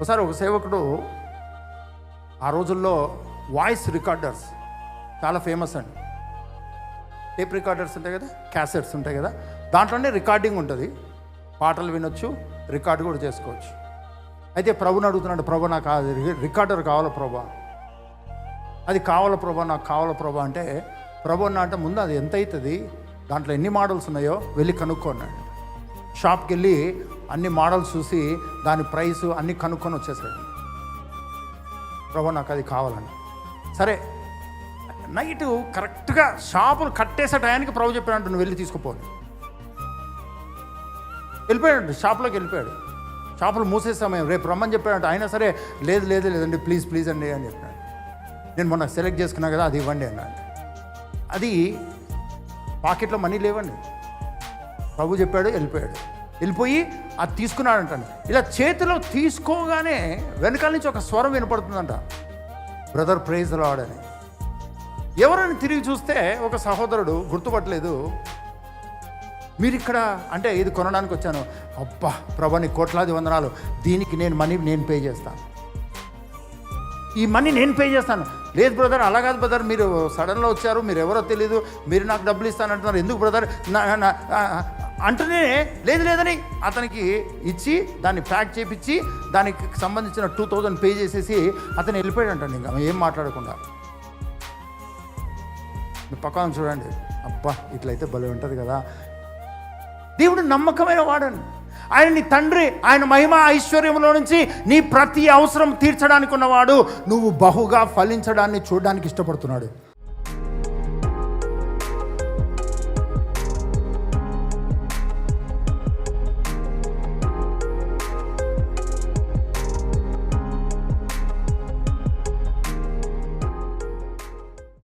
ఒకసారి ఒక సేవకుడు ఆ రోజుల్లో వాయిస్ రికార్డర్స్ చాలా ఫేమస్ అండి. టేప్ రికార్డర్స్ ఉంటాయి కదా క్యాసెట్స్ ఉంటాయి కదా దాంట్లోనే రికార్డింగ్ ఉంటుంది. పాటలు వినొచ్చు రికార్డు కూడా చేసుకోవచ్చు. అయితే ప్రభుని అడుగుతున్నాడు ప్రభు నాకు రికార్డర్ కావాలా ప్రభా? అది కావాల ప్రభా నాకు కావాల ప్రభా? అంటే ప్రభు అన్న అంటే ముందు అది ఎంత అవుతుంది దాంట్లో ఎన్ని మోడల్స్ ఉన్నాయో వెళ్ళి కనుక్కున్నాడు షాప్కి వెళ్ళి అన్ని మోడల్స్ చూసి దాని ప్రైస్ అన్ని కనుక్కొని వచ్చేసాడు. ప్రభు నాకు అది కావాలని సరే నైట్ కరెక్ట్గా షాపులు కట్టేసే టయానికి ప్రభు చెప్పాడంట నువ్వు వెళ్ళి తీసుకుపోను వెళ్ళిపోయాడు షాప్లోకి వెళ్ళిపోయాడు. షాపులు మూసే సమయం రేపు రమ్మని చెప్పాడంట అయినా సరే లేదు లేదు లేదండి ప్లీజ్ ప్లీజ్ అండి అని చెప్పాడు. నేను మొన్న సెలెక్ట్ చేసుకున్నా కదా అది ఇవ్వండి అన్నాడు. అది పాకెట్లో మనీ లేవండి. ప్రభు చెప్పాడు వెళ్ళిపోయాడు. వెళ్ళిపోయి అది తీసుకున్నాడంట ఇలా చేతిలో తీసుకోగానే వెనకాల నుంచి ఒక స్వరం వినపడుతుందంట. బ్రదర్ ప్రైజ్ లాడని ఎవరని ఎవరైనా తిరిగి చూస్తే ఒక సహోదరుడు గుర్తుపట్టలేదు. మీరు ఇక్కడ అంటే ఇది కొనడానికి వచ్చాను. అబ్బా ప్రభా నీ కోట్లాది వందనాలు. దీనికి నేను మనీ నేను పే చేస్తాను ఈ మనీ నేను పే చేస్తాను. లేదు బ్రదర్ అలా కాదు బ్రదర్. మీరు సడన్లో వచ్చారు. మీరు ఎవరో తెలియదు మీరు నాకు డబ్బులు ఇస్తానంటున్నారు. ఎందుకు బ్రదర్? నా అంటూనే లేదు లేదని అతనికి ఇచ్చి దాన్ని ప్యాక్ చేపించి దానికి సంబంధించిన టూ థౌజండ్ పే చేసేసి అతను వెళ్ళిపోయాడు అంటండి ఇంకా ఏం మాట్లాడకుండా. మీ పక్కన చూడండి. అబ్బా ఇట్లయితే భలే ఉంటుంది కదా. దేవుడు నమ్మకమైన వాడని. ఆయన నీ తండ్రి ఆయన మహిమ ఐశ్వర్యంలో నుంచి నీ ప్రతి అవసరం తీర్చడానికి ఉన్నవాడు నువ్వు బహుగా ఫలించడాన్ని చూడడానికి ఇష్టపడుతున్నాడు.